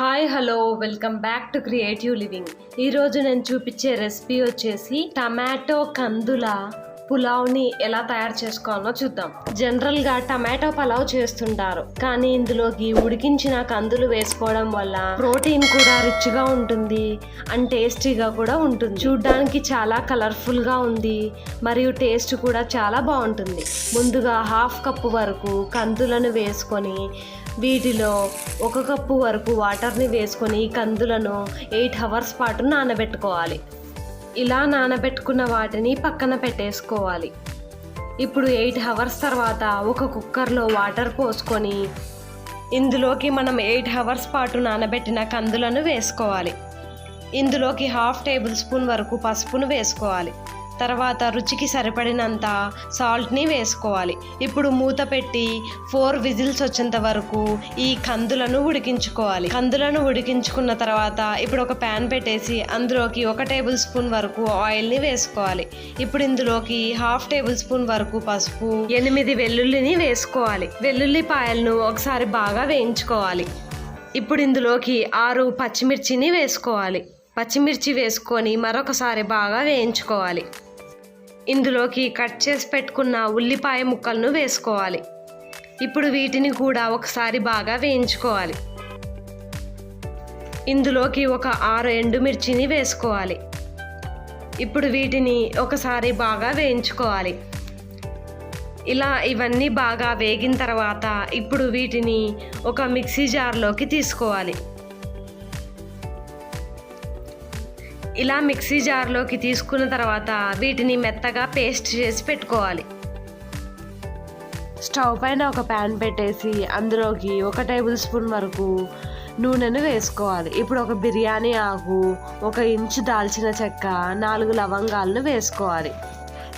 Hi hello welcome back to creative living ఈరోజు నేను చూపించే రెసిపీ వచ్చేసి టమాటో కందుల. పులావ్ని ఎలా తయారు చేసుకోవాలో చూద్దాం. జనరల్గా టమాటో పలావ్ చేస్తుంటారు. కానీ ఇందులోకి ఉడికించిన కందులు వేసుకోవడం వల్ల ప్రోటీన్ కూడా రిచ్గా ఉంటుంది. అండ్ టేస్టీగా కూడా ఉంటుంది. చూడ్డానికి చాలా కలర్ఫుల్గా ఉంది. మరియు టేస్ట్ కూడా చాలా బాగుంటుంది. ముందుగా హాఫ్ కప్పు వరకు కందులను వేసుకొని వీటిలో ఒక కప్పు వరకు వాటర్ని వేసుకొని కందులను ఎయిట్ అవర్స్ పాటు నానబెట్టుకోవాలి. ఇలా నానబెట్టుకున్న వాటిని పక్కన పెట్టేసుకోవాలి. ఇప్పుడు ఎయిట్ అవర్స్ తర్వాత ఒక కుక్కర్లో వాటర్ పోసుకొని ఇందులోకి మనం ఎయిట్ అవర్స్ పాటు నానబెట్టిన కందులను వేసుకోవాలి. ఇందులోకి హాఫ్ టేబుల్ స్పూన్ వరకు పసుపును వేసుకోవాలి. తర్వాత రుచికి సరిపడినంత సాల్ట్ని వేసుకోవాలి. ఇప్పుడు మూత పెట్టి ఫోర్ విజిల్స్ వచ్చేంత వరకు ఈ కందులను ఉడికించుకోవాలి. కందులను ఉడికించుకున్న తర్వాత ఇప్పుడు ఒక ప్యాన్ పెట్టేసి అందులోకి ఒక టేబుల్ స్పూన్ వరకు ఆయిల్ని వేసుకోవాలి. ఇప్పుడు ఇందులోకి హాఫ్ టేబుల్ స్పూన్ వరకు పసుపు ఎనిమిది వెల్లుల్లిని వేసుకోవాలి. వెల్లుల్లిపాయలను ఒకసారి బాగా వేయించుకోవాలి. ఇప్పుడు ఇందులోకి ఆరు పచ్చిమిర్చిని వేసుకోవాలి. పచ్చిమిర్చి వేసుకొని మరొకసారి బాగా వేయించుకోవాలి. ఇందులోకి కట్ చేసి పెట్టుకున్న ఉల్లిపాయ ముక్కలను వేసుకోవాలి. ఇప్పుడు వీటిని కూడా ఒకసారి బాగా వేయించుకోవాలి. ఇందులోకి ఒక ఆరు ఎండుమిర్చిని వేసుకోవాలి. ఇప్పుడు వీటిని ఒకసారి బాగా వేయించుకోవాలి. ఇలా ఇవన్నీ బాగా వేగిన తర్వాత ఇప్పుడు వీటిని ఒక మిక్సీ జార్లోకి తీసుకోవాలి. ఇలా మిక్సీ జార్లోకి తీసుకున్న తర్వాత వీటిని మెత్తగా పేస్ట్ చేసి పెట్టుకోవాలి. స్టవ్ పైన ఒక ప్యాన్ పెట్టేసి అందులోకి ఒక టేబుల్ స్పూన్ వరకు నూనెను వేసుకోవాలి. ఇప్పుడు ఒక బిర్యానీ ఆకు ఒక ఇంచు దాల్చిన చెక్క నాలుగు లవంగాలను వేసుకోవాలి.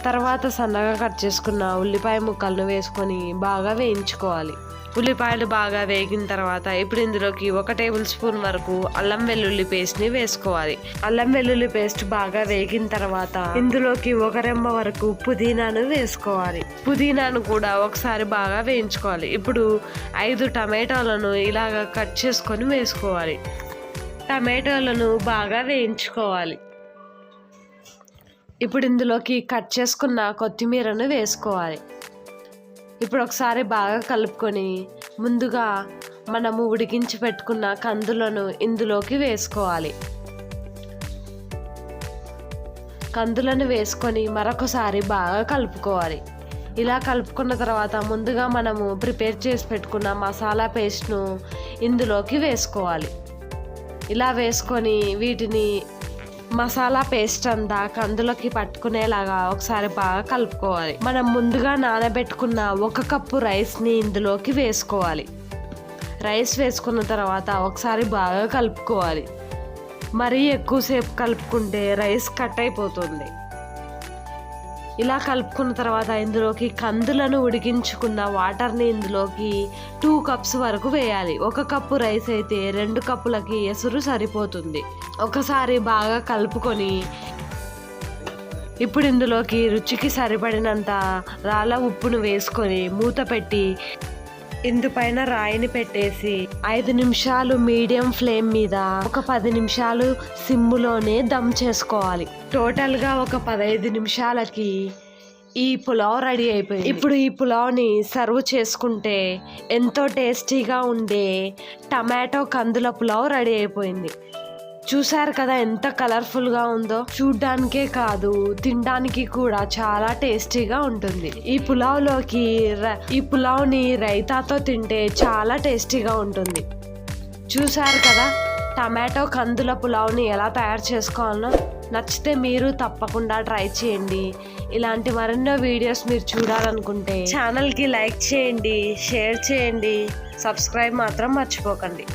తర్వాత సన్నగా కట్ చేసుకున్న ఉల్లిపాయ ముక్కలను వేసుకొని బాగా వేయించుకోవాలి. ఉల్లిపాయలు బాగా వేగిన తర్వాత ఇప్పుడు ఇందులోకి ఒక టేబుల్ స్పూన్ వరకు అల్లం వెల్లుల్లి పేస్ట్ని వేసుకోవాలి. అల్లం వెల్లుల్లి పేస్ట్ బాగా వేగిన తర్వాత ఇందులోకి ఒక రెమ్మ వరకు పుదీనాను వేసుకోవాలి. పుదీనాను కూడా ఒకసారి బాగా వేయించుకోవాలి. ఇప్పుడు ఐదు టమాటాలను ఇలాగ కట్ చేసుకొని వేసుకోవాలి. టమాటోలను బాగా వేయించుకోవాలి. ఇప్పుడు ఇందులోకి కట్ చేసుకున్న కొత్తిమీరను వేసుకోవాలి. ఇప్పుడు ఒకసారి బాగా కలుపుకొని ముందుగా మనము ఉడికించి పెట్టుకున్న కందులను ఇందులోకి వేసుకోవాలి. కందులను వేసుకొని మరొకసారి బాగా కలుపుకోవాలి. ఇలా కలుపుకున్న తర్వాత ముందుగా మనము ప్రిపేర్ చేసి పెట్టుకున్న మసాలా పేస్ట్ను ఇందులోకి వేసుకోవాలి. ఇలా వేసుకొని వీటిని మసాలా పేస్ట్ అంతా కందులోకి పట్టుకునేలాగా ఒకసారి బాగా కలుపుకోవాలి. మనం ముందుగా నానబెట్టుకున్న ఒక కప్పు రైస్ని ఇందులోకి వేసుకోవాలి. రైస్ వేసుకున్న తర్వాత ఒకసారి బాగా కలుపుకోవాలి. మరీ ఎక్కువసేపు కలుపుకుంటే రైస్ కట్ అయిపోతుంది. ఇలా కలుపుకున్న తర్వాత ఇందులోకి కందులను ఉడికించుకున్న వాటర్ని ఇందులోకి టూ కప్స్ వరకు వేయాలి. ఒక కప్పు రైస్ అయితే రెండు కప్పులకి ఎసురు సరిపోతుంది. ఒకసారి బాగా కలుపుకొని ఇప్పుడు ఇందులోకి రుచికి సరిపడినంత రాళ్ళ ఉప్పును వేసుకొని మూత పెట్టి ఇందుపైన రాయిని పెట్టేసి ఐదు నిమిషాలు మీడియం ఫ్లేమ్ మీద ఒక పది నిమిషాలు సిమ్ములోనే దమ్ చేసుకోవాలి. టోటల్గా ఒక పదహైదు నిమిషాలకి ఈ పులావ్ రెడీ అయిపోయింది. ఇప్పుడు ఈ పులావ్ని సర్వ్ చేసుకుంటే ఎంతో టేస్టీగా ఉండే టమాటో కందుల పులావ్ రెడీ అయిపోయింది. చూసారు కదా ఎంత కలర్ఫుల్గా ఉందో? చూడ్డానికే కాదు తినడానికి కూడా చాలా టేస్టీగా ఉంటుంది. ఈ పులావ్లోకి లోకి ఈ పులావ్ని రైతాతో తింటే చాలా టేస్టీగా ఉంటుంది. చూసారు కదా? టమాటో కందుల పులావ్ని ఎలా తయారు చేసుకోవాలో నచ్చితే మీరు తప్పకుండా ట్రై చేయండి. ఇలాంటి మరెన్నో వీడియోస్ మీరు చూడాలనుకుంటే ఛానల్కి లైక్ చేయండి షేర్ చేయండి సబ్స్క్రైబ్ మాత్రం మర్చిపోకండి.